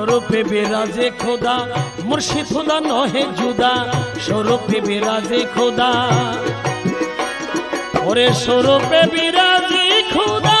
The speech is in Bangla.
স্বরূপে বিরাজে খোদা মুর্শিদ খোদা নহে জুদা স্বরূপে বিরাজে খোদা। ওরে স্বরূপে বিরাজে খোদা